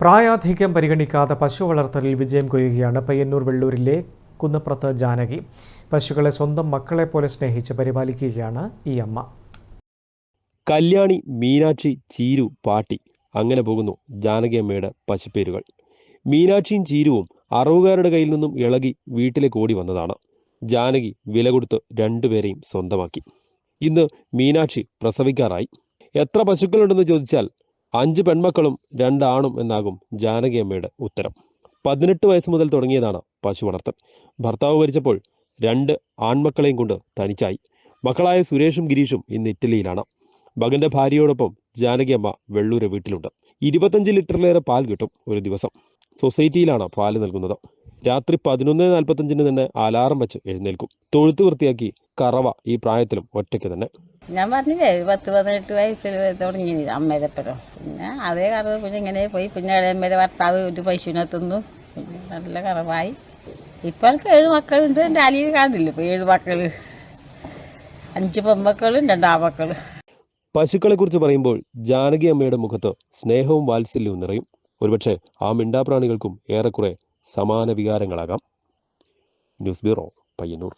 പ്രായാധിക്യം പരിഗണിക്കാതെ പശു വളർത്തലിൽ വിജയം കൊയ്യുകയാണ് പയ്യന്നൂർ വെള്ളൂരിലെ കുന്നപ്പുറത്ത് ജാനകി. പശുക്കളെ സ്വന്തം മക്കളെ പോലെ സ്നേഹിച്ച് പരിപാലിക്കുകയാണ് ഈ അമ്മ. കല്യാണി മീനാക്ഷി ചീരു പാട്ടി അങ്ങനെ പോകുന്നു ജാനകി അമ്മയുടെ പശുപ്പേരുകൾ. മീനാക്ഷിയും ചീരുവും അറവുകാരുടെ കയ്യിൽ നിന്നും ഇളകി വീട്ടിലേക്ക് ഓടി വന്നതാണ്. ജാനകി വില കൊടുത്ത് രണ്ടുപേരെയും സ്വന്തമാക്കി. ഇന്ന് മീനാക്ഷി പ്രസവിക്കാറായി. എത്ര പശുക്കളുണ്ടെന്ന് ചോദിച്ചാൽ അഞ്ച് പെൺമക്കളും രണ്ടാണും എന്നാകും ജാനകിയമ്മയുടെ ഉത്തരം. പതിനെട്ട് വയസ്സ് മുതൽ തുടങ്ങിയതാണ് പശു വളർത്തൽ. ഭർത്താവ് മരിച്ചപ്പോൾ രണ്ട് ആൺമക്കളെയും കൊണ്ട് തനിച്ചായി. മക്കളായ സുരേഷും ഗിരീഷും ഇന്ന് ഇറ്റലിയിലാണ്. മകന്റെ ഭാര്യയോടൊപ്പം ജാനകിയമ്മ വെള്ളൂര് വീട്ടിലുണ്ട്. ഇരുപത്തഞ്ച് ലിറ്ററിലേറെ പാൽ കിട്ടും ഒരു ദിവസം. സൊസൈറ്റിയിലാണ് പാൽ നൽകുന്നത്. രാത്രി പതിനൊന്ന് നാൽപ്പത്തഞ്ചിന് തന്നെ അലാറം വെച്ച് എഴുന്നേൽക്കും. തൊഴുത്ത് വൃത്തിയാക്കി കറവ ഈ പ്രായത്തിലും ഒറ്റയ്ക്ക് തന്നെ. ഞാൻ പറഞ്ഞില്ലേ പത്ത് പതിനെട്ട് വയസ്സിൽ തുടങ്ങി അമ്മയുടെ പിന്നെ അതേ കറവ് പിന്നെ ഇങ്ങനെ പോയി. പിന്നെ അമ്മയുടെ ഭർത്താവ് ഒരു പശുവിനെ പിന്നെ നല്ല കറവായി. ഇപ്പം എനിക്ക് ഏഴ് മക്കളുണ്ട്. എന്റെ അലിയിൽ കാണുന്നില്ല ഇപ്പോൾ ഏഴ് മക്കൾ. അഞ്ച് പെൺമക്കളും പശുക്കളെ കുറിച്ച് പറയുമ്പോൾ ജാനകി അമ്മയുടെ മുഖത്ത് സ്നേഹവും വാത്സല്യവും നിറയും. ഒരുപക്ഷെ ആ മിണ്ടാപ്രാണികൾക്കും ഏറെക്കുറെ സമാന വികാരങ്ങളാകാം. News bureau Payyanur.